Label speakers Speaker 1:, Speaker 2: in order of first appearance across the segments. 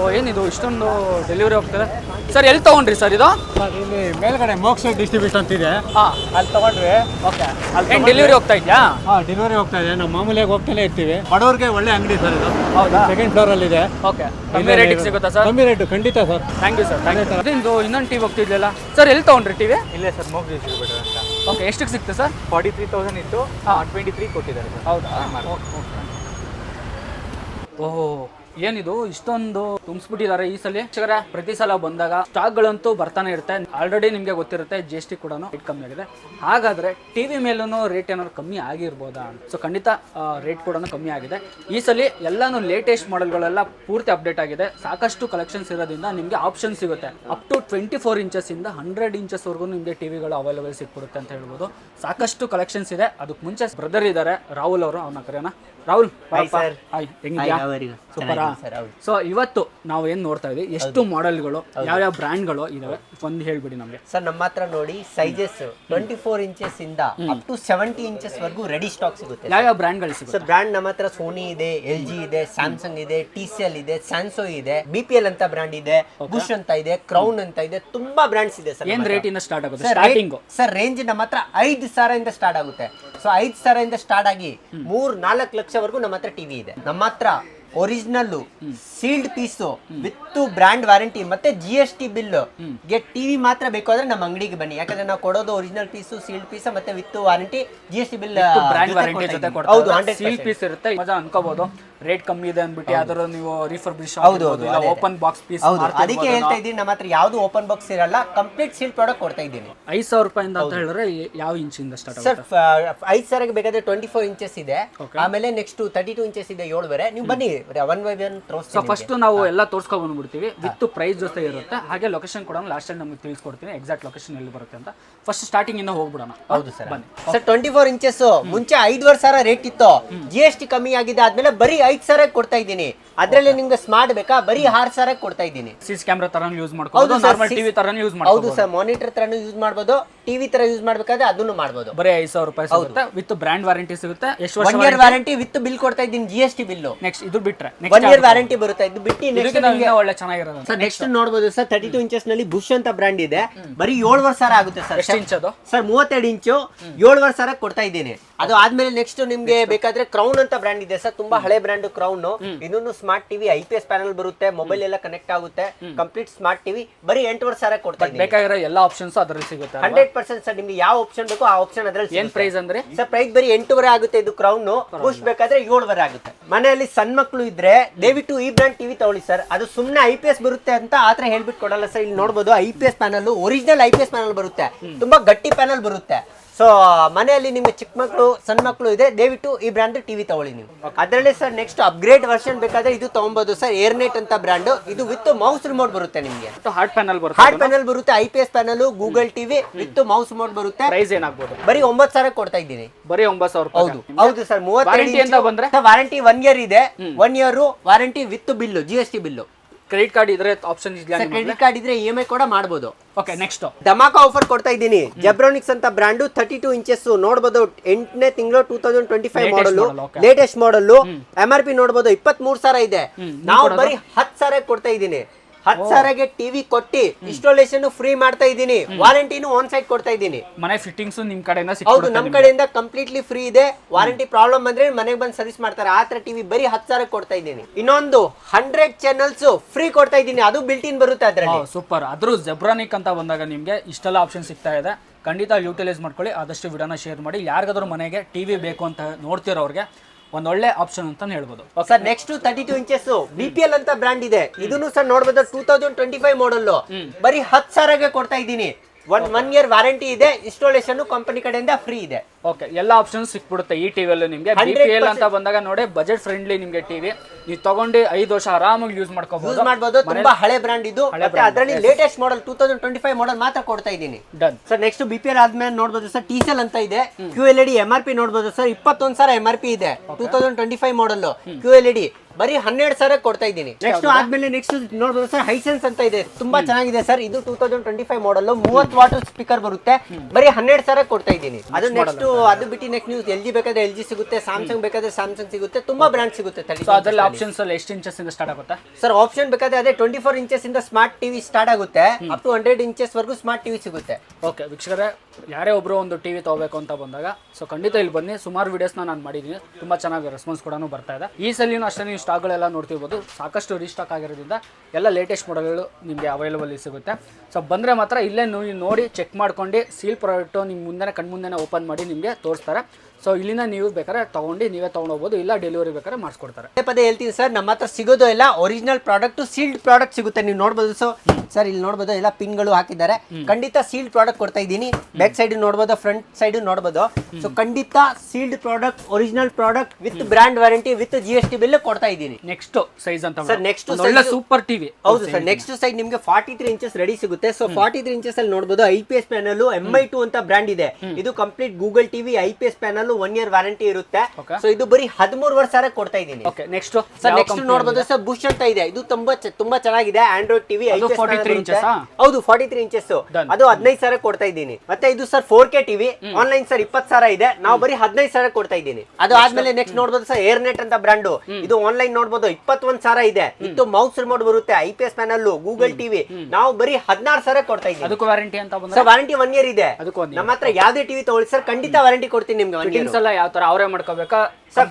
Speaker 1: ಓ ಏನಿದು? ಇಷ್ಟೊಂದು ಡೆಲಿವರಿ ಹೋಗ್ತದೆ. ಸರ್ ಎಲ್ಲಿ ತೊಗೊಂಡ್ರಿ ಸರ್ ಇದು?
Speaker 2: ಇಲ್ಲಿ ಮೇಲ್ಗಡೆ ಮೋಕ್ಷ ಡಿಸ್ಟ್ರಿಬ್ಯೂಟ್ ಅಂತ ಇದೆ.
Speaker 1: ಹಾಂ.
Speaker 2: ಅಲ್ಲಿ ತಗೊಂಡ್ರಿ
Speaker 1: ಓಕೆ ಏನು ಡೆಲಿವರಿ ಹೋಗ್ತಾ ಇದೆಯಾ?
Speaker 2: ಹಾಂ ಡೆಲಿವರಿ ಹೋಗ್ತಾ ಇದೆ. ನಾವು ಮಾಮೂಲಿಯಾಗಿ ಹೋಗ್ತಾನೆ ಇರ್ತೀವಿ. ಬಡವ್ರಿಗೆ ಒಳ್ಳೆ ಅಂಗಡಿ ಸರ್ ಇದು.
Speaker 1: ಹೌದಾ?
Speaker 2: ಸೆಕೆಂಡ್ ಫ್ಲೋರ್ ಅಲ್ಲಿ ಇದೆ.
Speaker 1: ಓಕೆ ಕಮ್ಮಿ ರೇಟಿಗೆ ಸಿಗುತ್ತಾ ಸರ್
Speaker 2: ಕಮ್ಮಿ ರೇಟು ಖಂಡಿತ sir
Speaker 1: thank you sir thank you sir ಅದಿಂದು ಇನ್ನೊಂದು ಟಿವಿ ಹೋಗ್ತಿದ್ಲಲ್ಲ? ಸರ್ ಎಲ್ಲಿ ತೊಗೊಂಡ್ರಿ ಟಿವಿ
Speaker 3: ಇಲ್ಲೇ ಸರ್ ಮೋಗ್ ಡಿಸ್ಟ್ರಿಬ್ಯೂಟರ್ ಅಂತ
Speaker 1: ಓಕೆ ಎಷ್ಟಕ್ಕೆ ಸಿಗ್ತದೆ ಸರ್
Speaker 3: ಫಾರ್ಟಿ ತ್ರೀ ತೌಸಂಡ್ ಇತ್ತು. ಟ್ವೆಂಟಿ ತ್ರೀ ಕೊಟ್ಟಿದ್ದಾರೆ ಸರ್
Speaker 1: ಹೌದಾ? ಓಹೋ. ಏನಿದು? ಇಷ್ಟೊಂದು ತುಂಬಿಸ್ಬಿಟ್ಟಿದ್ದಾರೆ ಈ ಸಲ. ಪ್ರತಿ ಸಲ ಬಂದಾಗ ಸ್ಟಾಕ್ಗಳಂತೂ ಬರ್ತಾನೆ ಇರುತ್ತೆ. ಆಲ್ರೆಡಿ ನಿಮಗೆ ಗೊತ್ತಿರುತ್ತೆ ಜಿ ಎಸ್ ಟಿ ಕೂಡ ರೇಟ್ ಕಮ್ಮಿ ಆಗಿದೆ. ಹಾಗಾದ್ರೆ ಟಿವಿ ಮೇಲೂ ರೇಟ್ ಏನಾದ್ರು ಕಮ್ಮಿ ಆಗಿರ್ಬೋದಾ? ಸೊ ಖಂಡಿತ ರೇಟ್ ಕೂಡ ಕಮ್ಮಿ ಆಗಿದೆ. ಈ ಸಲ ಎಲ್ಲಾನು ಲೇಟೆಸ್ಟ್ ಮಾಡೆಲ್ಗಳೆಲ್ಲ ಪೂರ್ತಿ ಅಪ್ಡೇಟ್ ಆಗಿದೆ. ಸಾಕಷ್ಟು ಕಲೆಕ್ಷನ್ಸ್ ಇರೋದ್ರಿಂದ ನಿಮಗೆ ಆಪ್ಷನ್ ಸಿಗುತ್ತೆ. Up to twenty four inches ಇಂದ ಹಂಡ್ರೆಡ್ ಇಂಚಸ್ ವರೆಗೂ ನಿಮಗೆ ಟಿವಿಗಳು ಅವೈಲೇಬಲ್ ಸಿಕ್ಬಿಡುತ್ತೆ ಅಂತ ಹೇಳ್ಬೋದು. ಸಾಕಷ್ಟು ಕಲೆಕ್ಷನ್ಸ್ ಇದೆ. ಅದಕ್ಕೆ ಮುಂಚೆ ಬ್ರದರ್ ಇದ್ದಾರೆ ರಾಹುಲ್ ಅವರು. ಅವನ ಕರೆಯೋಣ. ರಾಹುಲ್ ಬಾರಪ್ಪ. ಸೊ ಇವತ್ತು ನಾವು ಏನ್ ನೋಡ್ತಾ ಇದ್ವಿ? ಎಷ್ಟು ಮಾಡೆಲ್ಗಳು ಯಾವ್ಯಾವ ಬ್ರ್ಯಾಂಡ್ಗಳು ಇದಾವೆ? ಒಂದು ಹೇಳ್ಬಿಡಿ ನಮಗೆ.
Speaker 4: ಸರ್ ನಮ್ಮ ಹತ್ರ ನೋಡಿ ಸೈಜಸ್ ಟ್ವೆಂಟಿ ಫೋರ್ ಇಂಚಸ್ ಇಂದ ಅಪ್ ಟು ಸೆವೆಂಟಿ ಇಂಚಸ್ ವರೆಗೂ ರೆಡಿ ಸ್ಟಾಕ್ ಸಿಗುತ್ತೆ
Speaker 1: ಯಾವ ಯಾವ ಬ್ರ್ಯಾಂಡ್ಗಳು ಸಿಗುತ್ತೆ?
Speaker 4: ಸರ್ ಬ್ರ್ಯಾಂಡ್ ನಮ್ಮ ಹತ್ರ ಸೋನಿ ಇದೆ ಎಲ್ ಜಿ ಇದೆ ಸ್ಯಾಮ್ಸಂಗ್ ಇದೆ ಟಿ ಸಿ ಎಲ್ ಇದೆ ಸ್ಯಾನ್ಸೋ ಇದೆ ಬಿ ಪಿ ಎಲ್ ಅಂತ ಬ್ರ್ಯಾಂಡ್ ಇದೆ ಬುಷ್ ಅಂತ ಇದೆ ಕ್ರೌನ್ ಅಂತ ಇದೆ ತುಂಬಾ ಬ್ರ್ಯಾಂಡ್ಸ್ ಇದೆ ಸರ್
Speaker 1: ಏನ್ ರೇಟ್ ಇಂದ ಸ್ಟಾರ್ಟ್ ಆಗುತ್ತೆ? ಸ್ಟಾರ್ಟಿಂಗ್
Speaker 4: ಸರ್ ರೇಂಜ್ ನಮ್ಮ ಹತ್ರ ಐದು ಸಾವಿರದಿಂದ ಸ್ಟಾರ್ಟ್ ಆಗುತ್ತೆ. ಸೊ ಐದು ಇಂದ ಸ್ಟಾರ್ಟ್ ಆಗಿ ಮೂರ್ ನಾಲ್ಕು ಲಕ್ಷವರೆಗೂ ನಮ್ಮ ಹತ್ರ ಟಿವಿ ಇದೆ. ನಮ್ಮ ಹತ್ರ original sealed piece with brand warranty ಮತ್ತೆ ಜಿ ಎಸ್ ಟಿ ಬಿಲ್ಗೆ ಟಿವಿ ಮಾತ್ರ ಬೇಕು ಅಂದ್ರೆ ನಮ್ಮ ಅಂಗಡಿಗೆ ಬನ್ನಿ. ಯಾಕಂದ್ರೆ ನಾವು ಕೊಡೋದು ಒರಿಜಿನಲ್ ಪೀಸು ಸೀಲ್ಡ್ ಪೀಸ್ ಮತ್ತೆ with warranty G S T bill
Speaker 1: brand warranty ಜೊತೆ
Speaker 4: ಹೌದು
Speaker 1: ಕೊಡ್ತಾರೆ ಪೀಸ್ ಇರುತ್ತೆ ಮಜಾ ಅನ್ಕೋಬಹುದು ರೇಟ್ ಕಮ್ಮಿ ಇದೆ ಅಂದ್ಬಿಟ್ಟು ಯಾವ್ದಾದ್ರು ನೀವು ರಿಫರ್ಬಿಶ್
Speaker 4: ಹೌದು, ಹೌದು, ಅದೇ,
Speaker 1: ಓಪನ್ ಬಾಕ್ಸ್ ಪೀಸ್
Speaker 4: ಹೌದು ಅದಕ್ಕೆ ಹೇಳ್ತಾ ಇದ್ದೀನಿ ನಮ್ಮ ಹತ್ರ ಯಾವ್ದು ಓಪನ್ ಬಾಕ್ಸ್ ಇರಲ್ಲ ಕಂಪ್ಲೀಟ್ ಸೀಲ್ ಪ್ರಾಡಕ್ಟ್ ಕೊಡ್ತಾ ಇದ್ದೀನಿ.
Speaker 1: ಐದು ಸಾವಿರ ರೂಪಾಯಿಂದ ಅಂತ ಹೇಳಿದ್ರೆ ಯಾವ ಇಂಚಿಂದ ಸ್ಟಾರ್ಟ್
Speaker 4: ಸರ್
Speaker 1: ಆಗುತ್ತೆ?
Speaker 4: ಐದು ಸಾವಿರಕ್ಕೆ ಬೇಕಾದ್ರೆ ಟ್ವೆಂಟಿ ಫೋರ್ ಇಂಚಸ್ ಇದೆ ಆಮೇಲೆ ನೆಕ್ಸ್ಟ್ ತರ್ಟಿ ಟೂ ಇಂಚಸ್ ಇದೆ ಏಳುವರೆ. ನೀವು ಬನ್ನಿ ಒನ್ ಬೈ ಒನ್
Speaker 1: ಸೊ
Speaker 4: ತೋರಿಸ್ತೀನಿ
Speaker 1: ಫಸ್ಟ್ ನಾವು ಎಲ್ಲ ತೋರ್ಸ್ಕೊ ಬಂದ್ಬಿಡ್ತೀವಿ. ವಿತ್ ಪ್ರೈಸ್ ಜೊತೆ ಇರುತ್ತೆ. ಹಾಗೆ ಲೊಕೇಶನ್ ಕೂಡ ಲಾಸ್ಟ್ ಟೈಮ್ ನಮಗೆ ತಿಳಿಸ್ಕೊಡ್ತೀನಿ ಎಕ್ಸಾಕ್ಟ್ ಲೊಕೇಶನ್ ಎಲ್ಲಿ ಬರುತ್ತೆ ಅಂತ. ಫಸ್ಟ್ ಸ್ಟಾರ್ಟಿಂಗ್ ಇಂದ ಹೋಗ್ಬಿಡೋಣ.
Speaker 4: ಹೌದು ಸರ್.
Speaker 1: ಬನ್ನಿ.
Speaker 4: ಸರ್ ಟ್ವೆಂಟಿ ಫೋರ್ ಇಂಚಸ್ ಮುಂಚೆ ಐದುವರೆ ಸಾವಿರ ರೇಟ್ ಇತ್ತು. ಜಿ ಎಸ್ ಟಿ ಕಮ್ಮಿ ಆಗಿದೆ ಆದ್ಮೇಲೆ ಬರೀ ಐದು ಸಾವಿರ ಕೊಡ್ತಾ ಇದ್ದೀನಿ. ಅದ್ರಲ್ಲಿ ನಿಮ್ಗೆ ಸ್ಮಾರ್ಟ್ ಬೇಕಾ? ಬರೀ ಆರ್ ಸಾವಿರ ಕೊಡ್ತಾ ಇದ್ದೀನಿ.
Speaker 1: ಸಿಸ್ ಕ್ಯಾಮ್ರಾ ತರ ಯೂಸ್ ಮಾಡ್ಕೋಬಹುದು
Speaker 4: ಹೌದು
Speaker 1: ನಾರ್ಮಲ್ ಟಿವಿ ತರ ಯೂಸ್
Speaker 4: ಹೌದು ಸರ್ ಮಾನಿಟರ್ ತರನು ಯೂಸ್ ಮಾಡ್ಬೋದು ಟಿವಿ ತರ ಯೂಸ್ ಮಾಡ್ಬೇಕಾದ್ರೆ ಅದನ್ನು ಮಾಡ್ಬೋದು.
Speaker 1: ಬರೀ ಐದು ಸಾವಿರ ರೂಪಾಯಿ ಸಿಗುತ್ತೆ ವಿತ್ ಬ್ರ್ಯಾಂಡ್ ವಾರಂಟಿ ಸಿಗುತ್ತೆ ಎಷ್ಟು
Speaker 4: ಒನ್ ಇಯರ್
Speaker 1: ವರ್ಷ
Speaker 4: ವ್ಯಾರಂಟಿ ವಿತ್ ಬಿಲ್ ಕೊಡ್ತಾ ಇದ್ದೀನಿ G S T bill
Speaker 1: next ಇದು ಬಿಟ್ರೆ
Speaker 4: ಒನ್ ಇಯರ್ ವಾರಂಟಿ ಬರುತ್ತೆ? ಇದು ಬಿಟ್ಟು ನೆಕ್ಸ್ಟ್
Speaker 1: ಒಳ್ಳೆ ಚೆನ್ನಾಗಿರೋದು.
Speaker 4: ಸರ್ ನೆಕ್ಸ್ಟ್ ನೋಡಬಹುದು ಸರ್ ತರ್ಟಿ ಟು ಇಂಚಸ್ನಲ್ಲಿ ಬುಷ್ ಅಂತ ಬ್ರ್ಯಾಂಡ್ ಇದೆ. ಬರೀ ಏಳುವರೆ ಸಾವಿರ ಆಗುತ್ತೆ
Speaker 1: ಎಷ್ಟು
Speaker 4: ಸರ್
Speaker 1: ಇಂಚ್ ಅದು
Speaker 4: ಸರ್ ಮೂವತ್ತೆರಡು ಇಂಚು ಏಳುವರೆ ಸಾವಿರ ಕೊಡ್ತಾ ಇದ್ದೀನಿ. ಅದು ಆದ್ಮೇಲೆ ನೆಕ್ಸ್ಟ್ ನಿಮ್ಗೆ ಬೇಕಾದ್ರೆ ಕ್ರೌನ್ ಅಂತ ಬ್ರ್ಯಾಂಡ್ ಇದೆ ಸರ್ ತುಂಬಾ ಹಳೆ ಬ್ರಾಂಡ್ ಕ್ರೌನ್ ಇನ್ನೊಂದು smart TV I P S panel ಬರುತ್ತೆ ಮೊಬೈಲ್ ಎಲ್ಲ ಕನೆಕ್ಟ್ ಆಗುತ್ತೆ ಕಂಪ್ಲೀಟ್ ಸ್ಮಾರ್ಟ್ ಟಿವಿ ಬರೀ ಎಂಟುವರೆ ಸಾವಿರ ಕೊಡ್ತಾರೆ ಇದ್ದೀನಿ
Speaker 1: ಬೇಕಾಗಿರೋ ಎಲ್ಲ ಆಪ್ಷನ್ಸ್ ಅದರಲ್ಲಿ ಸಿಗುತ್ತೆ?
Speaker 4: ಹಂಡ್ರೆಡ್ ಪರ್ಸೆಂಟ್ ಸರ್ ನಿಮ್ಗೆ ಯಾವ ಆಪ್ಷನ್ ಬೇಕೋ ಆ ಆಪ್ಷನ್ ಅದರಲ್ಲಿ
Speaker 1: ಏನ್ ಪ್ರೈಸ್ ಅಂದ್ರೆ?
Speaker 4: ಸರ್ ಪ್ರೈಸ್ ಬರೀ ಎಂಟೂವರೆ ಆಗುತ್ತೆ ಇದು ಕ್ರೌನ್ ಪುಷ್ ಬೇಕಾದ್ರೆ ಏಳುವರೆ ಆಗುತ್ತೆ. ಮನೆಯಲ್ಲಿ ಸಣ್ಣ ಮಕ್ಕಳು ಇದ್ರೆ ದಯವಿಟ್ಟು ಈ ಬ್ರ್ಯಾಂಡ್ ಟಿವಿ ತಗೊಳ್ಳಿ ಸರ್. ಅದು ಸುಮ್ಮನೆ ಐ ಪಿ ಎಸ್ ಬರುತ್ತೆ ಅಂತ ಆತರ ಹೇಳ್ಬಿಟ್ಟು ಕೊಡಲ್ಲ ಸರ್. ಇಲ್ಲಿ ನೋಡಬಹುದು I P S panel original I P S panel ಬರುತ್ತೆ. ತುಂಬಾ ಗಟ್ಟಿ ಪ್ಯಾನಲ್ ಬರುತ್ತೆ. ಸೊ ಮನೆಯಲ್ಲಿ ನಿಮ್ಗೆ ಚಿಕ್ಕ ಮಕ್ಕಳು ಸಣ್ಣ ಮಕ್ಕಳು ಇದೆ ದಯವಿಟ್ಟು ಈ ಬ್ರ್ಯಾಂಡ್ ಟಿವಿ ತಗೊಳ್ಳಿ ನೀವು. ಅದರಲ್ಲಿ ಸರ್ ನೆಕ್ಸ್ಟ್ ಅಪ್ಗ್ರೇಡ್ ವರ್ಷನ್ ಬೇಕಾದ್ರೆ ಇದು ತಗೊಬೋದು ಸರ್ ಏರ್ನೆಟ್ ಅಂತ ಬ್ರ್ಯಾಂಡ್ ಇದು ವಿತ್ ಮೌಸ್ ರಿಮೋಟ್ ಬರುತ್ತೆ ನಿಮಗೆ.
Speaker 1: ಹಾರ್ಟ್ ಪ್ಯಾನಲ್ ಬರುತ್ತೆ
Speaker 4: ಹಾರ್ಡ್ ಪ್ಯಾನಲ್ ಬರುತ್ತೆ I P S panel Google TV with mouse remote ಬರುತ್ತೆ.
Speaker 1: ಪ್ರೈಸ್ ಏನಾಗ್ಬೋದು?
Speaker 4: ಬರೀ ಒಂಬತ್ತು ಸಾವಿರ ಕೊಡ್ತಾ ಇದ್ದೀನಿ
Speaker 1: ಬರೀ ಒಂಬತ್ತು ಸಾವಿರ
Speaker 4: ಹೌದು ಹೌದು ಸರ್
Speaker 1: ವಾರಂಟಿ ಅಂತ ಬಂದ್ರೆ?
Speaker 4: ವಾರಂಟಿ ಒನ್ ಇಯರ್ ಇದೆ. One year warranty with bill G S T bill
Speaker 1: credit card ಇದ್ರೆ ಆಪ್ಷನ್ ಇದೆಯಾ
Speaker 4: ಕ್ರೆಡಿಟ್ ಕಾರ್ಡ್ ಇದ್ರೆ ಇ ಎಂ ಐ ಕೂಡ ಮಾಡಬಹುದು
Speaker 1: ಓಕೆ ನೆಕ್ಸ್ಟ್
Speaker 4: ಧಮಾಕ ಆಫರ್ ಕೊಡ್ತಾ ಇದ್ದೀನಿ. ಜೆಬ್ರೋನಿಕ್ಸ್ ಅಂತ ಬ್ರ್ಯಾಂಡ್ ತರ್ಟಿ ಟೂ ಇಂಚಸ್ ನೋಡಬಹುದು ಎಂಟನೇ ತಿಂಗಳು two thousand twenty five model latest model M R P ನೋಡಬಹುದು ಇಪ್ಪತ್ತ್ ಮೂರು ಸಾವಿರ ಇದೆ. ನಾವು ಬರೀ ಹತ್ತು ಸಾವಿರ ಕೊಡ್ತಾ ಇದ್ದೀನಿ. ಹತ್ತು ಸಾವಿರಗೆ ಟಿವಿ ಕೊಟ್ಟಿ ಇನ್ಸ್ಟಾಲೇಷನ್ ಫ್ರೀ ಮಾಡ್ತಾ ಇದ್ದೀನಿ. ವಾರಂಟಿನೂ ಆನ್ ಸೈಡ್ ಕೊಡ್ತಾ ಇದ್ದೀನಿ.
Speaker 1: ಮನೆ ಫಿಟ್ಟಿಂಗ್ಸ್ ನಿಮ್ ಕಡೆಯಿಂದ
Speaker 4: ಹೌದು ನಮ್. ಕಡೆಯಿಂದ ಕಂಪ್ಲೀಟ್ಲಿ ಫ್ರೀ ಇದೆ. ವಾರಂಟಿ ಪ್ರಾಬ್ಲಮ್ ಬಂದ್ರೆ ಮನೆಗೆ ಬಂದು ಸರ್ವಿಸ್ ಮಾಡ್ತಾರೆ. ಆ ತರ ಟಿವಿ ಬರೀ ಹತ್ತು ಸಾವಿರ ಕೊಡ್ತಾ ಇದ್ದೀನಿ. ಇನ್ನೊಂದು ಹಂಡ್ರೆಡ್ ಚಾನಲ್ಸ್ ಫ್ರೀ ಕೊಡ್ತಾ ಇದ್ದೀನಿ. ಅದು ಬಿಲ್ಟ್ ಇನ್ ಬರುತ್ತೆ ಅದ್ರಲ್ಲಿ.
Speaker 1: ಸೂಪರ್ ಅದ್ರ ಜೆಬ್ರಾನಿಕ್ ಅಂತ ಬಂದಾಗ ನಿಮಗೆ ಇಷ್ಟೆಲ್ಲ ಆಪ್ಷನ್ ಸಿಗ್ತಾ ಇದೆ. ಖಂಡಿತ ಯೂಟಿಲೈಸ್ ಮಾಡ್ಕೊಳ್ಳಿ. ಆದಷ್ಟು ವಿಡಿಯೋನ ಶೇರ್ ಮಾಡಿ. ಯಾರಿಗಾದ್ರೂ ಮನೆಗೆ ಟಿವಿ ಬೇಕು ಅಂತ ನೋಡ್ತಿರೋರಿಗೆ ಒಂದ್ ಒಳ್ಳೆ ಆಪ್ಷನ್ ಅಂತ ಹೇಳ್ಬೋದು.
Speaker 4: Sir next thirty two inches B P L ಅಂತ ಬ್ರ್ಯಾಂಡ್ ಇದೆ. ಇದನ್ನು ಸರ್ ನೋಡ್ಬೋದು two thousand twenty five model ಬರೀ ಹತ್ತು ಸಾವಿರಗೆ ಕೊಡ್ತಾ ಇದ್ದೀನಿ. ಒನ್ ಒನ್ ಇಯರ್ ವಾರಂಟಿ ಇದೆ ಇನ್ಸ್ಟಾಲೇಷನ್ ಕಂಪನಿ ಕಡೆಯಿಂದ ಫ್ರೀ ಇದೆ.
Speaker 1: ಓಕೆ ಎಲ್ಲ ಆಪ್ಷನ್ ಸಿಕ್ಬಿಡುತ್ತೆ ಈ ಟಿವಿಯಲ್ಲಿ ನಿಮಗೆ. ಬಿ ಪಿ ಎಲ್ ಅಂತ ಬಂದಾಗ ನೋಡಿ ಬಜೆಟ್ ಫ್ರೆಂಡ್ಲಿ ನಿಮಗೆ ಟಿವಿ ನೀವು ತಗೊಂಡು ಐದು ವರ್ಷ ಆರಾಮಾಗಿ ಯೂಸ್
Speaker 4: ಯೂಸ್
Speaker 1: ಮಾಡ್ಕೋಬಹುದು
Speaker 4: ಮಾಡ್ಬೋದು ತುಂಬಾ ಹಳೆ ಬ್ರ್ಯಾಂಡ್ ಇದು. ಮತ್ತೆ ಅದರಲ್ಲಿ latest model two thousand twenty five model ಮಾತ್ರ ಕೊಡ್ತಾ ಇದ್ದೀನಿ.
Speaker 1: Done
Speaker 4: sir next B P L ಆದ್ಮೇಲೆ ನೋಡಬಹುದು ಸರ್ ಟಿ ಸೆಲ್ ಅಂತ ಇದೆ. Q L D M R P ನೋಡಬಹುದು ಸರ್ ಇಪ್ಪತ್ತೊಂದು ಸಾವಿರ ಎಂ ಆರ್ ಪಿ ಇದೆ. Two thousand twenty five model Q L D ಬರೀ ಹನ್ನೆರಡು ಸಾವಿರ ಕೊಡ್ತಾ ಇದ್ದೀನಿ. ನೆಕ್ಸ್ಟ್ ಆದ್ಮೇಲೆ ನೆಕ್ಸ್ಟ್ ನೋಡ್ಬೋದು ಸರ್ ಹೈಸೆನ್ಸ್ ಅಂತ ಇದೆ. ತುಂಬಾ ಚೆನ್ನಾಗಿದೆ ಸರ್ ಇದು two thousand twenty five model ಮೂವತ್ ವಾಟ್ ಸ್ಪೀಕರ್ ಬರುತ್ತೆ ಬರೀ ಹನ್ನೆರಡು ಸಾವಿರ ಕೊಡ್ತಾ ಇದ್ದೀನಿ. ಅದು ನೆಕ್ಸ್ಟ್ ಅದು ಬಿಟ್ಟು ನೆಕ್ಸ್ಟ್ ನೀವು ಎಲ್ ಜಿ ಬೇಕಾದ್ರೆ ಎಲ್ ಜಿ ಸಿಗುತ್ತೆ ಸ್ಯಾಮ್ಸಂಗ್ ಬೇಕಾದ್ರೆ ಸ್ಯಾಮ್ಸಂಗ್ ಸಿಗುತ್ತೆ ತುಂಬಾ ಬ್ರ್ಯಾಂಡ್ ಸಿಗುತ್ತೆ
Speaker 1: ಸೊ ಅದರಲ್ಲಿ ಆಪ್ಷನ್ಸ್ ಅಲ್ಲಿ ಎಷ್ಟು ಇಂಚಸ್ ಇಂದ ಸ್ಟಾರ್ಟ್ ಆಗುತ್ತೆ?
Speaker 4: ಸರ್ ಆಪ್ಷನ್ ಬೇಕಾದ್ರೆ ಅದೇ ಟ್ವೆಂಟಿ ಫೋರ್ ಇಂಚಸ್ ಇಂದ ಸ್ಮಾರ್ಟ್ ಟಿವಿ ಸ್ಟಾರ್ಟ್ ಆಗುತ್ತೆ. ಅಪ್ ಟು ಹಂಡ್ರೆಡ್ ಇಂಚಸ್ ವರೆಗೂ ಸ್ಮಾರ್ಟ್ ಟಿವಿ ಸಿಗುತ್ತೆ.
Speaker 1: ಓಕೆ ವೀಕ್ಷಕರೇ ಯಾರೇ ಒಬ್ರು ಒಂದು ಟಿವಿ ತಗೋಬೇಕು ಅಂತ ಬಂದಾಗ ಸೊ ಖಂಡಿತ ಇಲ್ಲಿ ಬನ್ನಿ. ಸುಮಾರು ವಿಡಿಯೋಸ್ನ ನಾನು ಮಾಡಿದ್ದೀನಿ. ತುಂಬಾ ಚೆನ್ನಾಗಿ ರೆಸ್ಪಾನ್ಸ್ ಕೂಡ ಬರ್ತಾ ಇದೆ. ಈ ಸಲಿನೂ ಅಷ್ಟೇ ನೀವು ಸ್ಟಾಕ್ಗಳೆಲ್ಲ ನೋಡ್ತಿರ್ಬೋದು, ಸಾಕಷ್ಟು ರೀಸ್ಟಾಕ್ ಆಗಿರೋದ್ರಿಂದ ಎಲ್ಲ ಲೇಟೆಸ್ಟ್ ಮಾಡೆಲ್ಗಳು ನಿಮಗೆ ಅವೈಲೇಬಲ್ ಸಿಗುತ್ತೆ. ಸೊ ಬಂದರೆ ಮಾತ್ರ ಇಲ್ಲೇ ನೋಡಿ ಚೆಕ್ ಮಾಡ್ಕೊಂಡು ಸೀಲ್ ಪ್ರಾಡಕ್ಟು ನಿಮ್ಮ ಮುಂದೆ ಕಣ್ಮುಂದೆನೇ ಓಪನ್ ಮಾಡಿ ನಿಮಗೆ ತೋರಿಸ್ತಾರೆ. ಸೊ ಇಲ್ಲಿಂದ ನೀವು ಬೇಕಾದ್ರೆ ತೊಗೊಂಡು ನೀವೇ ತೊಗೊಂಡೋಗ್ಬೋದು ಇಲ್ಲ ಡೆಲಿವರಿ ಬೇಕಾದ್ರೆ ಮಾಡಿಸ್ಕೊಡ್ತಾರೆ.
Speaker 4: ಪದೇ ಪದೇ ಹೇಳ್ತೀನಿ ಸರ್ ನಮ್ಮ ಹತ್ರ ಸಿಗೋದು ಎಲ್ಲ ಒರಿಜಿನಲ್ ಪ್ರಾಡಕ್ಟ್ ಸೀಲ್ಡ್ ಪ್ರಾಡಕ್ಟ್ ಸಿಗುತ್ತೆ ನೀವು ನೋಡ್ಬೋದು. ಸೊ ಸರ್ ಇಲ್ಲಿ ನೋಡ್ಬೋದು ಎಲ್ಲ ಪಿನ್ಗಳು ಹಾಕಿದ್ದಾರೆ. ಖಂಡಿತ ಸೀಲ್ಡ್ ಪ್ರಾಡಕ್ಟ್ ಕೊಡ್ತಾ ಇದ್ದೀನಿ. ಬ್ಯಾಕ್ ಸೈಡ್ ನೋಡ್ಬೋದು ಫ್ರಂಟ್ ಸೈಡ್ ನೋಡ್ಬೋದು. ಸೊ ಖಂಡಿತ sealed product original product with brand warranty with G S T bill ಕೊಡ್ತಾ ಇದ್ದೀನಿ.
Speaker 1: ನೆಕ್ಸ್ಟ್ ಸೈಜ್ ಅಂತ ಸರ್
Speaker 4: ನೆಕ್ಸ್ಟ್
Speaker 1: ಸೂಪರ್ ಟಿವಿ
Speaker 4: ಹೌದು ಸರ್ ನೆಕ್ಸ್ಟ್ ಸೈಡ್ ನಿಮಗೆ ಫಾರ್ಟಿ ತ್ರೀ ಇಂಚಸ್ ರೆಡಿ ಸಿಗುತ್ತೆ. ಸೊ ಫಾರ್ಟಿ ತ್ರೀ ಇಂಚಸ್ ಅಲ್ಲಿ ನೋಡಬಹುದು I P S panel M I two ಅಂತ brand ಇದೆ. ಇದು complete Google TV I P S panel one year warranty ಇರುತ್ತೆ. So ಇದು ಬರೀ ಹದಿಮೂರು ವರ್ಷ ಕೊಡ್ತಾ ಇದ್ದೀನಿ.
Speaker 1: ನೆಕ್ಸ್ಟ್
Speaker 4: ಸರ್ ನೆಕ್ಸ್ಟ್ ನೋಡಬಹುದು ಸರ್ ಬುಷ್ ಅಂತ ಇದೆ. ಇದು ತುಂಬಾ ತುಂಬಾ ಚೆನ್ನಾಗಿದೆ. ಆಂಡ್ರಾಯ್ಡ್ ಟಿವಿ
Speaker 1: ಅದು 43 inches ಆ?
Speaker 4: ಹೌದು ಫಾರ್ಟಿ ತ್ರೀ ಇಂಚಸ್ ಅದು ಹದಿನೈದು ಸಾವಿರ ಕೊಡ್ತಾ ಇದ್ದೀನಿ. ಮತ್ತೆ ಇದು sir four K TV online sir ಇಪ್ಪತ್ತು ಸಾವಿರ ಇದೆ. ನಾವು ಬರೀ ಹದಿನೈದು ಸಾವಿರ ಕೊಡ್ತಾ ಇದ್ದೀನಿ. ಅದು ಆದ್ಮೇಲೆ ನೆಕ್ಸ್ಟ್ ನೋಡಬಹುದು ಸರ್ ಏರ್ ನೆಟ್ ಅಂತ ಬ್ರಾಂಡ್ ಇದು ಆನ್ಲೈನ್ ನೋಡಬಹುದು ಇಪ್ಪತ್ತೊಂದ್ ಸಾವಿರ ಇದೆ. ಇದು ಮೌಸ್ ರಿಮೋಟ್ ಬರುತ್ತೆ I P S panel Google TV ನಾವು ಬರೀ ಹದಿನಾರು ಸಾವಿರ ಕೊಡ್ತಾ
Speaker 1: ಇದ್ದೀವಿ ವ್ಯಾರಂಟಿ ಅಂತ
Speaker 4: ವಾರಂಟಿ ಒನ್ ಇಯರ್ ಇದೆ. ನಮ್ಮ ಹತ್ರ ಯಾವ್ದೇ ಟಿವಿ ತಗೊಳ್ಳಿ ಸರ್ ಖಂಡಿತ ವಾರಂಟಿ ಕೊಡ್ತೀನಿ ನಿಮ್ಗೆ
Speaker 1: ಫಿಟ್ಟಿಂಗ್ಸ್ ಎಲ್ಲ ಯಾವ ತರ ಅವರೇ ಮಾಡ್ಕೋಬೇಕಾ?
Speaker 4: ಸರ್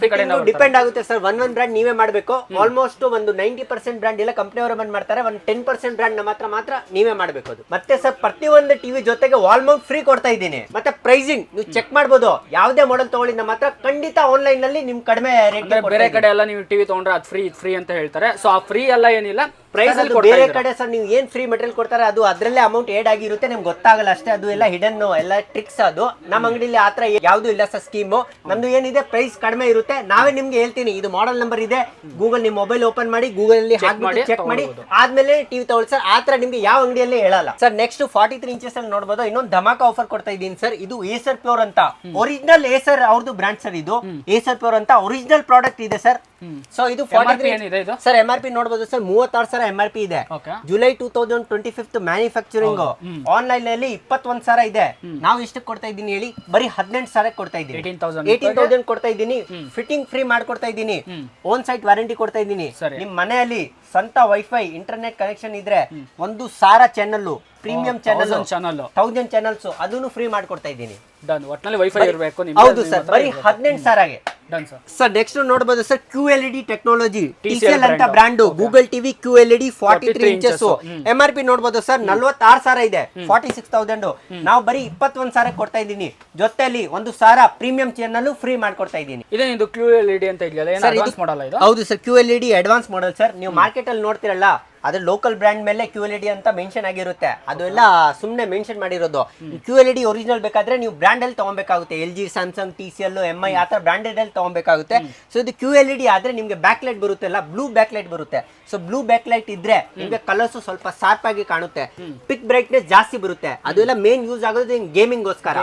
Speaker 4: ಡಿಪೆಂಡ್ ಆಗುತ್ತೆ ಸರ್ ಒನ್ ಒನ್ ಬ್ರ್ಯಾಂಡ್ ನೀವೇ ಮಾಡಬೇಕು. ಆಲ್ಮೋಸ್ಟ್ ಒಂದು ನೈಂಟಿ ಪರ್ಸೆಂಟ್ ಬ್ರ್ಯಾಂಡ್ ಎಲ್ಲ ಕಂಪನಿ ಅವರು ಬಂದ್ ಮಾಡ್ತಾರೆ. ಒಂದು ಟೆನ್ ಪರ್ಸೆಂಟ್ ಬ್ರ್ಯಾಂಡ್ ನಮ್ಮ ಹತ್ರ ಮಾತ್ರ ನೀವೇ ಮಾಡಬೇಕು ಅದು. ಮತ್ತೆ ಸರ್ ಪ್ರತಿ ಒಂದು ಟಿವಿ ಜೊತೆಗೆ ವಾಲ್ ಮೌಂಟ್ ಫ್ರೀ ಕೊಡ್ತಾ ಇದ್ದೀನಿ. ಮತ್ತೆ ಪ್ರೈಸಿಂಗ್ ನೀವು ಚೆಕ್ ಮಾಡಬಹುದು ಯಾವುದೇ ಮಾಡೆಲ್ ತಗೊಳ್ಳಿ ನಮ್ಮ ಹತ್ರ ಖಂಡಿತ ಆನ್ಲೈನ್ನಲ್ಲಿ ನಿಮ್ ಕಡಿಮೆ ರೇಟ್
Speaker 1: ಬೇರೆ ಕಡೆ ಎಲ್ಲ ನೀವು ಟಿವಿ ತಗೊಂಡ್ರೆ ಅದು ಫ್ರೀ ಫ್ರೀ ಅಂತ ಹೇಳ್ತಾರೆ. ಸೊ ಆ ಫ್ರೀ ಎಲ್ಲ ಏನಿಲ್ಲ. ಪ್ರೈಸ್ ಅಲ್ಲಿ
Speaker 4: ಬೇರೆ ಕಡೆ ಸರ್ ನೀವು ಏನ್ ಫ್ರೀ ಮೆಟೀರಿಯಲ್ ಕೊಡ್ತಾರೆ ಅದು ಅದ್ರಲ್ಲೇ ಅಮೌಂಟ್ ಏಡ್ ಆಗಿರುತ್ತೆ ನಿಮ್ಗೆ ಗೊತ್ತಾಗಲ್ಲ ಅಷ್ಟೇ ಅದು ಎಲ್ಲ ಹಿಡನ್ ಎಲ್ಲ ಟ್ರಿಕ್ಸ್ ಅದು. ನಮ್ಮ ಅಂಗಡಿಲಿ ಆತರ ಯಾವ್ದು ಇಲ್ಲ ಸರ್ ಸ್ಕೀಮ್ ನಮ್ದು ಏನಿದೆ ಪ್ರೈಸ್ ಕಡಿಮೆ ಇರುತ್ತೆ. ನಾವೇ ನಿಮ್ಗೆ ಹೇಳ್ತೀನಿ ಇದು ಮಾಡೆಲ್ ನಂಬರ್ ಇದೆ. ಗೂಗಲ್ ನಿಮ್ ಮೊಬೈಲ್ ಓಪನ್ ಮಾಡಿ ಗೂಗಲ್ ಅಲ್ಲಿ ಹಾಕ್ಬಿಟ್ಟು ಚೆಕ್ ಮಾಡಿ. ಆದ್ಮೇಲೆ ಟಿವಿ ತಗೊಳ್ಳಿ ಸರ್ ಆತರ ನಿಮ್ಗೆ ಯಾವ ಅಂಗಡಿಯಲ್ಲಿ ಹೇಳಲ್ಲ. Sir next forty three inches ಅಲ್ಲಿ ನೋಡಬಹುದು ಇನ್ನೊಂದು ಧಮಾಕ ಆಫರ್ ಕೊಡ್ತಾ ಇದ್ದೀನಿ ಸರ್ ಇದು ಏಸರ್ ಪ್ಯೂರ್ ಅಂತ. ಒರಿಜಿನಲ್ ಏಸರ್ ಅವ್ರದ್ದು ಬ್ರಾಂಡ್ ಸರ್ ಇದು. ಏಸರ್ ಪ್ಯೂರ್ ಅಂತ ಒರಿಜಿನಲ್ ಪ್ರಾಡಕ್ಟ್ ಇದೆ ಸರ್ ಸೊ ಇದು forty
Speaker 1: three?
Speaker 4: Sir M R P ನೋಡಬಹುದು ಸರ್ ಮೂವತ್ತಾರು ಸಾವಿರ ಎಂ ಆರ್ ಪಿ ಇದೆ. July two thousand twenty fifth manufacturing online ಅಲ್ಲಿ ಇಪ್ಪತ್ತೊಂದ್ ಸಾವಿರ ಇದೆ. ನಾವು ಎಷ್ಟು ಕೊಡ್ತಾ ಇದ್ದೀನಿ ಹೇಳಿ? ಬರೀ ಹದಿನೆಂಟು ಸಾವಿರ ಕೊಡ್ತಾ ಇದ್ದೀನಿ.
Speaker 1: 18,000
Speaker 4: ಏಯ್ಟೀನ್ ತೌಸಂಡ್ ಕೊಡ್ತಾ ಇದ್ದೀನಿ. ಫಿಟ್ಟಿಂಗ್ ಫ್ರೀ ಮಾಡ್ಕೊಡ್ತಾ ಇದ್ದೀನಿ. ಓನ್ ಸೈಟ್ ವಾರಂಟಿ ಕೊಡ್ತಾ ಇದ್ದೀನಿ. ನಿಮ್ ಮನೆಯಲ್ಲಿ ಸ್ವಂತ ವೈಫೈ ಇಂಟರ್ನೆಟ್ ಕನೆಕ್ಷನ್ ಇದ್ರೆ ಒಂದು ಸಾರ channel premium channel
Speaker 1: channel
Speaker 4: thousand channels ಅದನ್ನು ಫ್ರೀ ಮಾಡ್ಕೊಡ್ತಾ ಇದ್ದೀನಿ.
Speaker 1: ಡನ್ ಒಟ್ನಲ್ಲಿ ವೈಫೈ ಇರಬೇಕು
Speaker 4: ಹೌದು ಸರ್. ಬರೀ ಹದಿನೆಂಟು ಸಾವಿರಗೆ
Speaker 1: ಡನ್ ಸರ್
Speaker 4: ನೆಕ್ಸ್ಟ್ ನೋಡಬಹುದು sir Q L E D technology T C
Speaker 1: TCL
Speaker 4: L ಅಂತ. Brand Google TV Q L E D forty three
Speaker 1: 43
Speaker 4: inches. M R P ನೋಡಬಹುದು ಸರ್ ನಲ್ವತ್ತಾರು ಸಾವಿರ ಇದೆ ಫಾರ್ಟಿ ಸಿಕ್ಸ್ ತೌಸಂಡ್ ನಾವು ಬರೀ ಇಪ್ಪತ್ತೊಂದು ಸಾವಿರ ಕೊಡ್ತಾ ಇದ್ದೀನಿ. ಜೊತೆಲಿ ಒಂದು ಸಾವಿರ ಪ್ರೀಮಿಯಂ ಚಾನಲ್ ಫ್ರೀ ಮಾಡ್ಕೊಡ್ತಾ ಇದ್ದೀನಿ.
Speaker 1: ಇದೇನಿದು ಕ್ಯೂ ಎಲ್ ಇಡಿ ಅಂತ ಇದೆಯಲ್ಲ
Speaker 4: ಹೌದು sir Q L E D advance model sir ನೀವು ಮಾರ್ಕೆಟ್ ಅಲ್ಲಿ ನೋಡ್ತಿರಲ್ಲ ಅದ್ರ ಲೋಕಲ್ ಬ್ರ್ಯಾಂಡ್ ಮೇಲೆ ಕ್ಯೂ ಎಲ್ ಇ ಡಿ ಅಂತ ಮೆನ್ಷನ್ ಆಗಿರುತ್ತೆ. ಅದೆಲ್ಲ ಸುಮ್ಮನೆ ಮೆನ್ಷನ್ ಮಾಡಿರೋದು. Q L E D original ಬೇಕಾದ್ರೆ ನೀವು ಬ್ರ್ಯಾಂಡ್ ಅಲ್ಲಿ ತಗೊಬೇಕಾಗುತ್ತೆ. L G Samsung T C L M I ಆ ಥರ ಬ್ರ್ಯಾಂಡೆಡ್ ಅಲ್ಲಿ ತಗೊಬೇಕಾಗುತ್ತೆ. ಸೊ ಇದು ಕ್ಯೂ ಎಲ್ ಇ ಡಿ ಆದ್ರೆ ನಿಮಗೆ ಬ್ಯಾಕ್ ಲೈಟ್ ಬರುತ್ತಲ್ಲ ಬ್ಲೂ ಬ್ಯಾಕ್ ಲೈಟ್ ಬರುತ್ತೆ. ಸೊ ಬ್ಲೂ ಬ್ಯಾಕ್ ಲೈಟ್ ಇದ್ರೆ ನಿಮಗೆ ಕಲರ್ಸ್ ಸ್ವಲ್ಪ ಶಾರ್ಪ್ ಆಗಿ ಕಾಣುತ್ತೆ. ಪಿಕ್ ಬ್ರೈಟ್ನೆಸ್ ಜಾಸ್ತಿ ಬರುತ್ತೆ. ಅದೆಲ್ಲ ಮೇನ್ ಯೂಸ್ ಆಗೋದು ಗೇಮಿಂಗ್ ಗೋಸ್ಕರ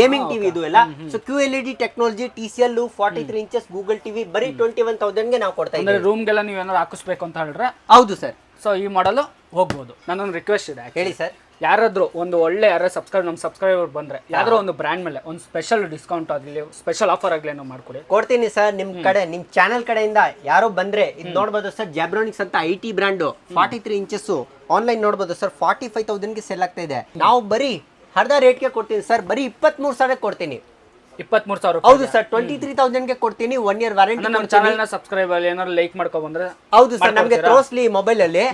Speaker 4: ಗೇಮಿಂಗ್ ಟಿವಿ ಇದು ಎಲ್ಲ. So Q L E D technology T C L forty three inches Google TV ಬರೀ ಟ್ವೆಂಟಿ ಒನ್ ತೌಸಂಡ್ಗೆ ನಾವು ಕೊಡ್ತಾ ಇದ್ದೀವಿ.
Speaker 1: ರೂಮ್ಗೆಲ್ಲ ನೀವು ಏನಾದ್ರು ಹಾಕಿಸ್ಬೇಕು ಅಂತ ಹೇಳಿದ್ರೆ?
Speaker 4: ಹೌದು ಸರ್.
Speaker 1: ಸೊ ಈ ಮಾಡಲು ಹೋಗ್ಬೋದು. ನನ್ನೊಂದು ರಿಕ್ವೆಸ್ಟ್ ಇದೆ.
Speaker 4: ಹೇಳಿ ಸರ್.
Speaker 1: ಯಾರಾದ್ರೂ ಒಂದು ಒಳ್ಳೆ ಯಾರೋ ಸಬ್ಸ್ಕ್ರೈಬ್ ನಮ್ಮ ಸಬ್ಸ್ಕ್ರೈಬರ್ ಬಂದರೆ ಯಾವ್ದಾದ್ರು ಒಂದು ಬ್ರ್ಯಾಂಡ್ ಮೇಲೆ ಒಂದು ಸ್ಪೆಷಲ್ ಡಿಸ್ಕೌಂಟ್ ಆಗಲಿ ಸ್ಪೆಷಲ್ ಆಫರ್ ಆಗಲಿ ಏನೋ ಮಾಡಿಕೊಡಿ.
Speaker 4: ಕೊಡ್ತೀನಿ ಸರ್ ನಿಮ್ಮ ಕಡೆ ನಿಮ್ಮ ಚಾನೆಲ್ ಕಡೆಯಿಂದ ಯಾರೋ ಬಂದರೆ ಇದು ನೋಡ್ಬೋದು ಸರ್ ಜಾಬ್ರಾನಿಕ್ಸ್ ಅಂತ I T brand forty three inches online ನೋಡ್ಬೋದು ಸರ್ ಫಾರ್ಟಿ ಫೈವ್ ತೌಸಂಡ್ಗೆ ಸೆಲ್ ಆಗ್ತಾ ಇದೆ. ನಾವು ಬರೀ ಅರ್ಧ ರೇಟ್ಗೆ ಕೊಡ್ತೀನಿ ಸರ್ ಬರೀ ಇಪ್ಪತ್ಮೂರು ಸಾವಿರ ಕೊಡ್ತೀನಿ.
Speaker 1: ಇಪ್ಪತ್ಮೂರು ಸಾವಿರ
Speaker 4: ಹೌದು ಸರ್ ಟ್ವೆಂಟಿ ತ್ರೀ ತೌಸಂಡ್ಗೆ ಕೊಡ್ತೀನಿ ಒನ್ ಇಯರ್ ವ್ಯಾರಂಟಿ
Speaker 1: ನಮ್ಮ ಚಾನಲ್ನ ಸಬ್ಸ್ಕ್ರೈಬ್ ಅಲ್ಲಿ ಏನಾದ್ರು ಲೈಕ್ ಮಾಡ್ಕೊ ಬಂದ್ರೆ
Speaker 4: ಹೌದು ಸರ್ ನಮಗೆ ತೋರಿಸ್ಲಿ ಮೊಬೈಲ್ ಅಲ್ಲಿ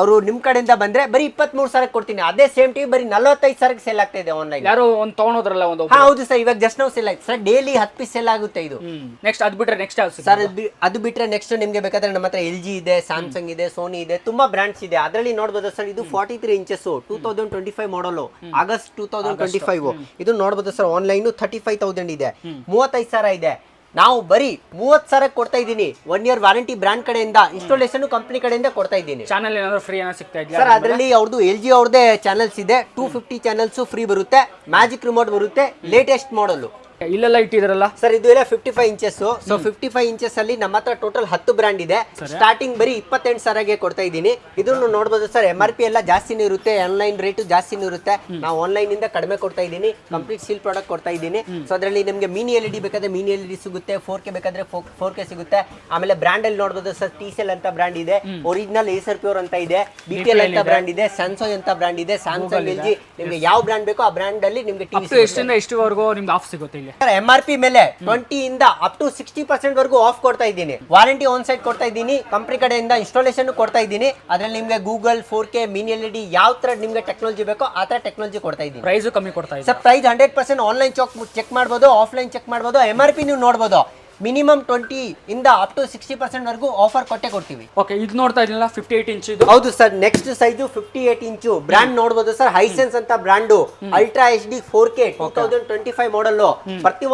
Speaker 4: ಅವರು ನಿಮ್ ಕಡೆಯಿಂದ ಬಂದ್ರೆ ಬರೀ ಇಪ್ಪತ್ಮೂರು ಸಾವಿರ ಕೊಡ್ತೀನಿ. ಅದೇ ಸೇಮ್ ಟಿವಿ ಬರೀ ನಲವತ್ತೈದು ಸಾವಿರಕ್ಕೆ ಸೆಲ್ ಆಗ್ತಾ ಇದೆ ಆನ್ಲೈನ್
Speaker 1: ಯಾರು ಒಂದು ತೊಗೊಂಡೋದ್ರಲ್ಲ ಒಂದು
Speaker 4: ಹೌದು ಸರ್ ಇವಾಗ ಜಸ್ಟ್ ನಾವು ಸೆಲ್ ಆಯ್ತು. ಸರ್ ಡೈಲಿ ಹತ್ತು ಪೀಸ್ ಸೆಲ್ ಆಗುತ್ತೆ ಇದು.
Speaker 1: ನೆಕ್ಸ್ಟ್ ಅದು ಬಿಟ್ರೆ ನೆಕ್ಸ್ಟ್
Speaker 4: ಸರ್ ಅದು ಬಿಟ್ರೆ ನೆಕ್ಸ್ಟ್ ನಿಮಗೆ ಬೇಕಾದ್ರೆ ನಮ್ಮ ಹತ್ರ ಎಲ್ ಜಿ ಇದೆ ಸ್ಯಾಮ್ಸಂಗ್ ಇದೆ ಸೋನಿ ಇದೆ ತುಂಬಾ ಬ್ರಾಂಡ್ಸ್ ಇದೆ. ಅದರಲ್ಲಿ ನೋಡ್ಬೋದು ಸರ್ ಇದು forty three inches two thousand twenty five model August two thousand twenty five ಇದು ನೋಡ್ಬೋದು sir online thirty five thousand ಇದೆ. ಮೂವತ್ತೈದು ಸಾವಿರ ಇದೆ. ನಾವು ಬರೀ ಮೂವತ್ತು ಸಾವಿರ ಕೊಡ್ತಾ ಇದ್ದೀನಿ. ಒನ್ ಇಯರ್ ವಾರಂಟಿ ಬ್ರಾಂಡ್ ಕಡೆಯಿಂದ ಇನ್ಸ್ಟಾಲೇಷನ್ ಕಂಪನಿ ಕಡೆಯಿಂದ ಕೊಡ್ತಾ ಇದ್ದೀನಿ.
Speaker 1: ಚಾನಲ್ ಏನಾದ್ರು ಫ್ರೀ ಏನೋ ಸಿಗ್ತಾ
Speaker 4: ಸರ್
Speaker 1: ಇದೆಯಾ
Speaker 4: ಅದರಲ್ಲಿ ಅವ್ರದ್ದು ಎಲ್ ಜಿ ಅವ್ರದ್ದೇ ಚಾನಲ್ಸ್ ಇದೆ. ಟೂ ಫಿಫ್ಟಿ ಚಾನಲ್ಸ್ ಫ್ರೀ ಬರುತ್ತೆ. ಮ್ಯಾಜಿಕ್ ರಿಮೋಟ್ ಬರುತ್ತೆ. ಲೇಟೆಸ್ಟ್ ಮಾಡಲು
Speaker 1: ಇಲ್ಲೆಲ್ಲ ಇಟ್ಟಿದ್ರಲ್ಲ?
Speaker 4: ಸರ್ ಇದು ಎಲ್ಲ fifty five inches so fifty five inches ಅಲ್ಲಿ ನಮ್ಮ ಹತ್ರ ಟೋಟಲ್ ಹತ್ತು ಬ್ರ್ಯಾಂಡ್ ಇದೆ. ಸ್ಟಾರ್ಟಿಂಗ್ ಬರೀ ಇಪ್ಪತ್ತೆಂಟು ಸಾವಿರಗೆ ಕೊಡ್ತಾ ಇದ್ದೀನಿ. ಇದನ್ನು ನೋಡಬಹುದು ಸರ್ ಎಂ ಆರ್ ಪಿ ಎಲ್ಲ ಜಾಸ್ತಿನೂ ಇರುತ್ತೆ ಆನ್ಲೈನ್ ರೇಟು ಜಾಸ್ತಿನೂ ಇರುತ್ತೆ. ನಾವು ಆನ್ಲೈನ್ ಇಂದ ಕಡಿಮೆ ಕೊಡ್ತಾ ಇದ್ದೀನಿ. ಕಂಪ್ಲೀಟ್ ಸೀಲ್ ಪ್ರಾಡಕ್ಟ್ ಕೊಡ್ತಾ ಇದ್ದೀನಿ. ಸೊ ಅದರಲ್ಲಿ ನಿಮಗೆ ಮಿನಿ ಎಲ್ ಇ ಡಿ ಬೇಕಾದ್ರೆ ಮಿನಿ ಎಲ್ ಇ ಡಿ ಸಿಗುತ್ತೆ ಫೋರ್ ಕೆ ಬೇಕಾದ್ರೆ ಫೋರ್ ಕೆ ಸಿಗುತ್ತೆ. ಆಮೇಲೆ ಬ್ರ್ಯಾಂಡ್ ಅಲ್ಲಿ ನೋಡ್ಬೋದು ಸರ್ ಟಿ ಸೆಲ್ ಅಂತ ಬ್ರ್ಯಾಂಡ್ ಇದೆ. ಒರಿಜಿನಲ್ ಏಸರ್ ಪ್ಯೂರ್ ಅಂತ ಇದೆ. ಬಿ ಟಿ ಎಲ್ ಅಂತ ಬ್ರ್ಯಾಂಡ್ ಇದೆ. ಸ್ಯಾಮ್ಸಂಗ್ ಅಂತ ಬ್ರ್ಯಾಂಡ್ ಇದೆ. ಸ್ಯಾಮ್ಸಂಗ್ ಎಲ್ ಜಿ ನಿಮಗೆ ಯಾವ ಬ್ರ್ಯಾಂಡ್ ಬೇಕೋ ಆ ಬ್ರ್ಯಾಂಡ್ ಅಲ್ಲಿ ನಿಮಗೆ
Speaker 1: ಎಷ್ಟು ಎಷ್ಟುವರೆಗೂ ನಿಮ್ಗೆ ಆಫ್ ಸಿಗುತ್ತೆ ಇಲ್ಲಿ?
Speaker 4: ಎಂ ಆರ್ ಪಿ ಮೇಲೆ ಟ್ವೆಂಟಿ ಇಂದ ಅಪ್ ಟು ಸಿಕ್ಸ್ಟಿ ಪರ್ಸೆಂಟ್ ವರೆಗೂ ಆಫ್ ಕೊಡ್ತಾ ಇದ್ದೀನಿ. ವಾರಂಟಿ ಆನ್ ಸೈಡ್ ಕೊಡ್ತಾ ಇದ್ದೀನಿ. ಕಂಪನಿ ಕಡೆಯಿಂದ ಇನ್ಸ್ಟಾಲೇಷನ್ ಕೊಡ್ತಾ ಇದ್ದೀನಿ. ಅದ್ರಲ್ಲಿ ನಿಮಗೆ Google four K mini L E D ಯಾವ ತರ ನಿಮಗೆ ಟೆಕ್ನಾಲಜಿ ಬೇಕೋ ಆ ತರ ಟೆಕ್ನಾಲಜಿ ಕೊಡ್ತಾ ಇದ್ದೀನಿ.
Speaker 1: ಪ್ರೈಸ್ ಕಮ್ಮಿ ಕೊಡ್ತಾ ಇದೆ
Speaker 4: sir price hundred percent online check check ಮಾಡ್ಬೋದು ಆಫ್ಲೈನ್ ಚೆಕ್ ಮಾಡ್ಬೋದು ಎಂ ಆರ್ ಪಿ ನೀವು ನೋಡ್ಬೋದು. ಮಿನಿಮಮ್ ಟ್ವೆಂಟಿ ಇಂದ ಅಪ್ ಟು ಸಿಕ್ಸ್ಟಿ ಪರ್ಸೆಂಟ್ ವರೆಗೂ ಆಫರ್ ಕೊಟ್ಟೆ ಕೊಡ್ತೀವಿ.
Speaker 1: ಓಕೆ ಇದು ನೋಡ್ತಾ ಇದೀನಲ್ಲ ಫಿಫ್ಟಿ ಏಟ್ ಇಂಚ್ ಇದು?
Speaker 4: ಹೌದು sir next size fifty eight inch brand ನೋಡಬಹುದು ಸರ್ ಹೈಸೆನ್ಸ್ ಅಂತ brand ultra H D four K two thousand twenty five model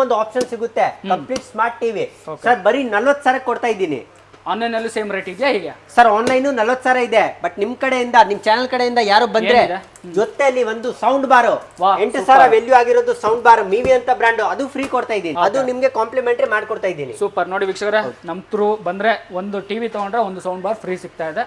Speaker 4: ಒಂದು ಆಪ್ಷನ್ ಸಿಗುತ್ತೆ. ಕಂಪ್ಲೀಟ್ ಸ್ಮಾರ್ಟ್ ಟಿವಿ ಸರ್ ಬರೀ ನಲ್ವತ್ತು ಸಾವಿರ ಕೊಡ್ತಾ ಇದ್ದೀನಿ.
Speaker 1: ಆನ್ಲೈನಲ್ಲೂ ಸೇಮ್ ರೇಟ್ ಇದೆಯಾ ಹೀಗೆ?
Speaker 4: ಸರ್ ಆನ್ಲೈನ್ ನಲ್ವತ್ತು ಸಾವಿರ ಇದೆ ಬಟ್ ನಿಮ್ಮ ಕಡೆಯಿಂದ ನಿಮ್ಮ ಚಾನಲ್ ಕಡೆಯಿಂದ ಯಾರು ಬಂದ್ರೆ
Speaker 1: ಏನಿದೆ?
Speaker 4: ಜೊತೆಯಲ್ಲಿ ಒಂದು ಸೌಂಡ್ ಬಾರ್. ಎಂಟು. ಸಾವಿರ ವ್ಯಾಲ್ಯೂ ಆಗಿರೋದು ಸೌಂಡ್ ಬಾರ್. ಮೀವಿ ಅಂತ ಬ್ರ್ಯಾಂಡ್ ಅದು ಫ್ರೀ ಕೊಡ್ತಾ ಇದ್ದೀನಿ. ಅದು ನಿಮ್ಗೆ ಕಾಂಪ್ಲಿಮೆಂಟರಿ ಮಾಡ್ಕೊಡ್ತಾ ಇದ್ದೀನಿ.
Speaker 1: ಸೂಪರ್ ನೋಡಿ ವೀಕ್ಷಕರೇ ನಮ್ಮ ಥ್ರೂ ಬಂದ್ರೆ ಒಂದು ಟಿವಿ ತಗೊಂಡ್ರೆ ಒಂದು ಸೌಂಡ್ ಬಾರ್ ಫ್ರೀ ಸಿಗ್ತಾ ಇದೆ.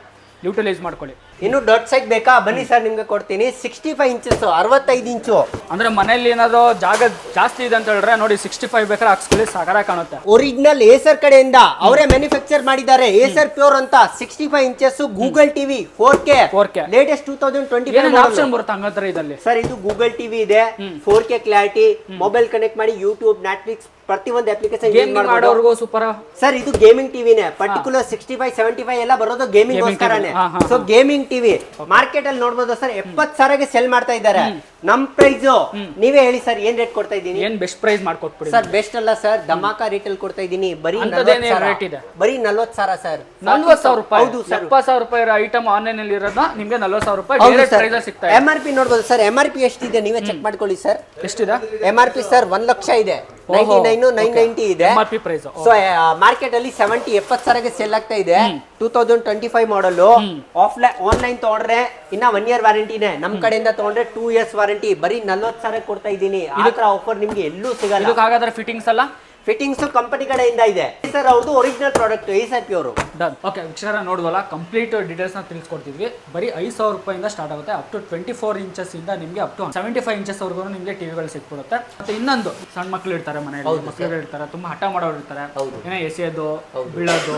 Speaker 1: ಯೂಟಿಲೈಸ್ ಮಾಡ್ಕೊಳ್ಳಿ.
Speaker 4: ಇನ್ನು ಡಾಟ್ ಸೈಟ್ ಬೇಕಾ? ಬನ್ನಿ ಸರ್ ನಿಮ್ಗೆ ಕೊಡ್ತೀನಿ. ಸಿಕ್ಸ್ಟಿ ಫೈವ್ ಇಂಚಸ್ ಅರವತ್ತೈದು ಇಂಚು
Speaker 1: ಅಂದ್ರೆ ಮನೇಲಿ ಏನಾದ್ರು ಜಾಗ ಜಾಸ್ತಿ ಇದೆ ಅಂತ ಹೇಳಿದ್ರೆ ನೋಡಿ ಸಿಕ್ಸ್ಟಿ ಫೈವ್ ಬೇಕಾದ್ರೆ ಹಾಕ್ಸ್ಕೊಳ್ಳಿ ಸಾಗರ ಕಾಣುತ್ತೆ.
Speaker 4: ಒರಿಜಿನಲ್ ಏಸರ್ ಕಡೆಯಿಂದ ಅವರೇ ಮ್ಯಾನುಫ್ಯಾಕ್ಚರ್ ಮಾಡಿದ್ದಾರೆ. ಏಸರ್ ಪ್ಯೂರ್ ಅಂತ sixty five inches Google TV four K
Speaker 1: 4K.
Speaker 4: Latest two thousand twenty
Speaker 1: ಏನೇನು ಆಪ್ಷನ್ ಬರುತ್ತೆ ಹಂಗಂತಾರೆ ಇದಲ್ಲಿ
Speaker 4: ಸರ್ ಇದು ಗೂಗಲ್ ಟಿವಿ ಇದೆ. Four K clarity mobile connect ಮಾಡಿ ಯೂಟ್ಯೂಬ್ ನೆಟ್ಫ್ಲಿಕ್ಸ್ ಪ್ರತಿಯೊಂದು ಅಪ್ಲಿಕೇಶನ್ ಯೂಸ್
Speaker 1: ಗೇಮಿಂಗ್
Speaker 4: ಮಾಡಬಹುದು
Speaker 1: ಮಾಡೋರ್ಗೂ ಸೂಪರ್
Speaker 4: ಸರ್ ಇದು gaming ಟಿವಿನೇ particular sixty five seventy five ಎಲ್ಲ ಬರೋದು ಗೇಮಿಂಗ್ ಗೋಸ್ಕರನೇ. ಸೊ ಗೇಮಿಂಗ್ ಟಿವಿ ಮಾರ್ಕೆಟ್ ಅಲ್ಲಿ ನೋಡ್ಬೋದು ಸರ್ ಎಪ್ಪತ್ ಸಾವಿರಗೆ ಸೆಲ್ ಮಾಡ್ತಾ ಇದ್ದಾರೆ. ನಮ್ ಪ್ರೈಸ್ ನೀವೇ ಹೇಳಿ ಸರ್ ಏನ್ ರೇಟ್ ಕೊಡ್ತಾ ಇದ್ದೀನಿ?
Speaker 1: ಏನ್ ಬೆಸ್ಟ್ ಪ್ರೈಸ್ ಮಾಡ್ಕೊಟ್ಬಿಡಿ
Speaker 4: ಸರ್ ಬೆಸ್ಟ್ ಅಲ್ಲ ಸರ್ ಧಮಾಕ ರೀಟೇಲ್ ಕೊಡ್ತಾ ಇದ್ದೀನಿ. ಬರೀ
Speaker 1: ಅಂಥದ್ದೇನೇ
Speaker 4: 40,000.
Speaker 1: ಇದೆ?
Speaker 4: ಬರೀ ನಲ್ವತ್ ಸಾವಿರ ಸರ್
Speaker 1: ನಲ್ವತ್ ಸಾವಿರ ರೂಪಾಯಿ.
Speaker 4: ಹೌದು ಸರ್
Speaker 1: ಎಪ್ಪತ್ತು ಸಾವಿರ ರೂಪಾಯಿ ಇರೋ ಐಟಮ್ ಆನ್ಲೈನ್ ಅಲ್ಲಿ ಇರೋದ ನಿಮ್ಗೆ ನಲ್ವತ್ ಸಾವಿರ ರೂಪಾಯಿ ಡೈರೆಕ್ಟ್ ಪ್ರೈಸ್ ಸಿಗ್ತಾ ಇದೆ.
Speaker 4: ಎಂ ಆರ್ ಪಿ ನೋಡ್ಬೋದು ಸರ್ ಎಂ ಆರ್ ಪಿ ಎಷ್ಟಿದೆ? ನೀವೇ ಚೆಕ್ ಮಾಡ್ಕೊಳ್ಳಿ ಸರ್
Speaker 1: ಎಷ್ಟಿದೆ?
Speaker 4: ಎಂ ಆರ್ ಪಿ ಸರ್ ಒಂದ್ ಲಕ್ಷ ಇದೆ. ನೈಂಟಿ ನೈನ್ ನೈನ್ ನೈಂಟಿ ಇದೆ. ಸೊ ಮಾರ್ಕೆಟ್ ಅಲ್ಲಿ ಸೆವೆಂಟಿ ಎಪ್ಪತ್ ಸಾವಿರಗೆ ಸೇಲ್ ಆಗ್ತಾ ಇದೆ. Two thousand twenty five model offline online ತಗೊಂಡ್ರೆ ಇನ್ನ ಒನ್ ಇಯರ್ ವಾರಂಟಿನೇ ನಮ್ ಕಡೆಯಿಂದ ತಗೊಂಡ್ರೆ ಟೂ ಇಯರ್ಸ್ ವಾರಂಟಿ ಬರೀ ನಲ್ವತ್ ಸಾವಿರ ಕೊಡ್ತಾ ಇದೀನಿ ಆ ಆಫರ್ ನಿಮ್ಗೆ ಎಲ್ಲೂ ಸಿಗಲ್ಲ.
Speaker 1: ಹಾಗಾದ್ರೆ ಫಿಟ್ಟಿಂಗ್ಸ್ ಎಲ್ಲ
Speaker 4: ಫಿಟ್ಟಿಂಗ್ಸ್ ಕಂಪನಿ ಕಡೆಯಿಂದ ಇದೆ. ಸರ್ ಅವ್ರದ್ದು original product Acer Pure
Speaker 1: done okay ವಿಚಾರ ನೋಡುವಲ್ಲ ಕಂಪ್ಲೀಟ್ ಡೀಟೇಲ್ಸ್ನ ತಿಳಿಸ್ಕೊಡ್ತಿದ್ವಿ. ಬರೀ ಐದು ಸಾವಿರ ರೂಪಾಯಿಂದ ಸ್ಟಾರ್ಟ್ ಆಗುತ್ತೆ. Up to twenty four inches ಇಂದ ನಿಮಗೆ up to seventy five inches ವರೆಗೂ ನಿಮಗೆ ಟಿವಿಗಳು ಸಿಕ್ಬಿಡುತ್ತೆ. ಮತ್ತೆ ಇನ್ನೊಂದು ಸಣ್ಣ ಮಕ್ಕಳು ಇರ್ತಾರೆ ಮನೆಯಲ್ಲಿ ಮಕ್ಕಳು ಇರ್ತಾರೆ ತುಂಬಾ ಹಠ ಮಾಡೋರು ಇರ್ತಾರೆ. ಏನೋ ಎಸೆಯೋದು ಬೀಳೋದು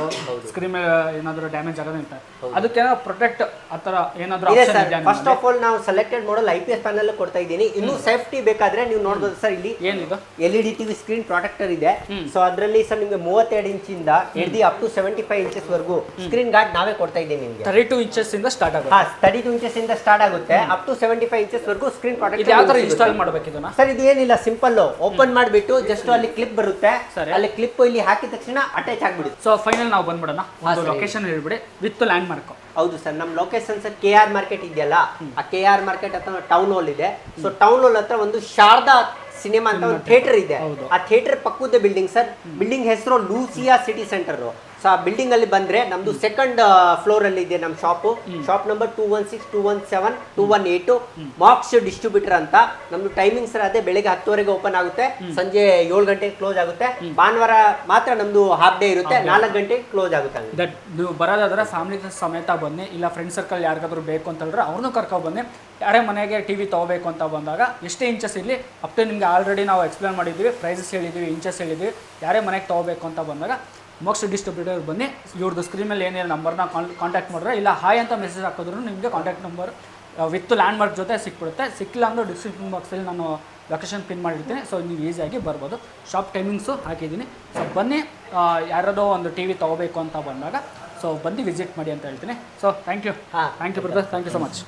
Speaker 1: ಸ್ಕ್ರೀನ್ ಏನಾದ್ರೂ ಡ್ಯಾಮೇಜ್ ಆಗೋದು ಇರ್ತಾರೆ ಅದಕ್ಕೆ ಪ್ರೊಟೆಕ್ಟ್ ಆ ಥರ ಏನಾದ್ರು
Speaker 4: ಸರ್. ಫಸ್ಟ್ ಆಫ್ ಆಲ್ ನಾವು selected model I P S panel ಕೊಡ್ತಾ ಇದ್ದೀನಿ. ಇನ್ನು ಸೇಫ್ಟಿ ಬೇಕಾದ್ರೆ ನೀವು ನೋಡ್ಬೋದು ಸರ್ ಇಲ್ಲಿ
Speaker 1: ಏನಿದು?
Speaker 4: L E D TV screen protector ಇದೆ. ಸೊ ಅದರಲ್ಲಿ ಸರ್ ನಿಮಗೆ ಮೂವತ್ತೆರಡು ಇಂಚಿಂದ ಹಿಡಿದು up to seventy five inches ವರೆಗೂ ಸ್ಕ್ರೀನ್ ಗಾರ್ಡ್ ನಾವೇ ಕೊಡ್ತಾ ಇದ್ದೀವಿ ನಿಮಗೆ.
Speaker 1: ತರ್ಟಿ ಟು ಇಂಚಸ್ ಇಂದ ಸ್ಟಾರ್ಟ್ ಆಗುತ್ತೆ.
Speaker 4: ಹಾಂ ತರ್ಟಿ ಟು ಇಂಚಸ್ ಇಂದ ಸ್ಟಾರ್ಟ್ ಆಗುತ್ತೆ. Up to seventy five inches ವರೆಗೂ ಸ್ಕ್ರೀನ್
Speaker 1: ಪ್ರಾಡಕ್ಟ್ ಯಾವ ಥರ ಇನ್ಸ್ಟಾಲ್ ಮಾಡಬೇಕು ಇದನ್ನ?
Speaker 4: ಸರ್ ಇದು ಏನಿಲ್ಲ ಸಿಂಪಲ್ ಓಪನ್ ಮಾಡಿಬಿಟ್ಟು ಜಸ್ಟ್ ಅಲ್ಲಿ ಕ್ಲಿಪ್ ಬರುತ್ತೆ.
Speaker 1: ಸರಿ.
Speaker 4: ಅಲ್ಲಿ ಕ್ಲಿಪ್ ಇಲ್ಲಿ ಹಾಕಿದ ತಕ್ಷಣ ಅಟ್ಯಾಚ್ ಆಗ್ಬಿಡುತ್ತೆ.
Speaker 1: ಸೊ ಫೈನಲ್ ನಾವು ಬಂದ್ಬಿಡೋಣ. ಒಂದು. ಲೊಕೇಶನ್ ಹೇಳ್ಬಿಡಿ ವಿತ್ ಲ್ಯಾಂಡ್ ಮಾರ್ಕ್
Speaker 4: ಹೌದು ಸರ್ ನಮ್ಮ location sir K R market ಇದೆಯಲ್ಲ ಆ ಕೆ ಆರ್ ಮಾರ್ಕೆಟ್ ಹತ್ರ ಟೌನ್ ಹಾಲ್ ಇದೆ. ಸೊ ಟೌನ್ ಹಾಲ್ ಹತ್ರ ಒಂದು ಶಾರದಾ ಸಿನಿಮಾ ಅಂತ ಒಂದು ಥಿಯೇಟರ್. ಇದೆ. ಆ ಥಿಯೇಟರ್ ಪಕ್ಕದ ಬಿಲ್ಡಿಂಗ್ ಸರ್. ಬಿಲ್ಡಿಂಗ್ ಹೆಸರು ಲೂಸಿಯಾ ಸಿಟಿ ಸೆಂಟರ್. ಸೊ ಆ ಬಿಲ್ಡಿಂಗ್ ಅಲ್ಲಿ ಬಂದ್ರೆ ನಮ್ದು ಸೆಕೆಂಡ್ ಫ್ಲೋರ್ ಅಲ್ಲಿ ಇದೆ ನಮ್ಮ shop shop number two one six two one seven two one eight marks distributor ಅಂತ. ನಮ್ದು ಟೈಮಿಂಗ್ ಸರ್ ಅದೇ ಬೆಳಿಗ್ಗೆ ಹತ್ತುವರೆಗೆ ಓಪನ್ ಆಗುತ್ತೆ. ಸಂಜೆ ಏಳು ಗಂಟೆಗೆ ಕ್ಲೋಸ್ ಆಗುತ್ತೆ. ಭಾನುವಾರ ಮಾತ್ರ ನಮ್ದು ಹಾಫ್ ಡೇ ಇರುತ್ತೆ. ನಾಲ್ಕು ಗಂಟೆಗೆ ಕ್ಲೋಸ್ ಆಗುತ್ತೆ
Speaker 1: ದಟ್ ನೀವು ಬರೋದಾದ್ರೆ ಫ್ಯಾಮಿಲಿ ಸಮೇತ ಬನ್ನಿ. ಇಲ್ಲ ಫ್ರೆಂಡ್ ಸರ್ಕಲ್ ಯಾರಿಗಾದ್ರೂ ಬೇಕು ಅಂತ ಹೇಳಿದ್ರೆ ಅವ್ರನ್ನೂ ಕರ್ಕೊಂಡು ಬನ್ನಿ. ಯಾರೇ ಮನೆಗೆ ಟಿ ವಿ ತೊಗೋಬೇಕು ಅಂತ ಬಂದಾಗ ಎಷ್ಟೇ ಇಂಚಸ್ ಇರಲಿ ಅಪ್ ಟು ನಿಮಗೆ ಆಲ್ರೆಡಿ ನಾವು ಎಕ್ಸ್ಪ್ಲೇನ್ ಮಾಡಿದ್ದೀವಿ ಪ್ರೈಸಸ್ ಹೇಳಿದ್ವಿ ಇಂಚಸ್ ಹೇಳಿದ್ವಿ ಯಾರೇ ಮನೆಗೆ ತೊಗೋಬೇಕು ಅಂತ ಬಂದಾಗ ಮೋಕ್ಸ್ ಡಿಸ್ಟ್ರಿಬ್ಯೂಟರ್ ಬನ್ನಿ ಇವ್ರದ್ದು ಸ್ಕ್ರೀನ್ ಮೇಲೆ ಏನೇನು ನಂಬರ್ನ ಕಾಂಟ್ಯಾಕ್ಟ್ ಮಾಡಿದ್ರೆ ಇಲ್ಲ ಹಾಯ್ ಅಂತ ಮೆಸೇಜ್ ಹಾಕಿದ್ರು ನಿಮಗೆ contact number with landmark ಜೊತೆ ಸಿಕ್ಬಿಡುತ್ತೆ. ಸಿಕ್ಕಿಲ್ಲ ಅಂದ್ರೆ ಡಿಸ್ಕ್ರಿಪ್ಷನ್ ಬಾಕ್ಸಲ್ಲಿ ನಾನು ಲೊಕೇಶನ್ ಪಿನ್ ಮಾಡಿರ್ತೀನಿ. ಸೊ ನೀವು ಈಸಿಯಾಗಿ ಬರ್ಬೋದು. ಶಾಪ್ ಟೈಮಿಂಗ್ಸು ಹಾಕಿದ್ದೀನಿ. ಸೊ ಬನ್ನಿ ಯಾರದೋ ಒಂದು ಟಿ ವಿ ತೊಗೋಬೇಕು ಅಂತ ಬಂದಾಗ ಸೊ ಬಂದು ವಿಸಿಟ್ ಮಾಡಿ ಅಂತ ಹೇಳ್ತೀನಿ. ಸೊ ಥ್ಯಾಂಕ್ ಯು
Speaker 4: ಹಾಂ.
Speaker 1: Thank you brother thank you so much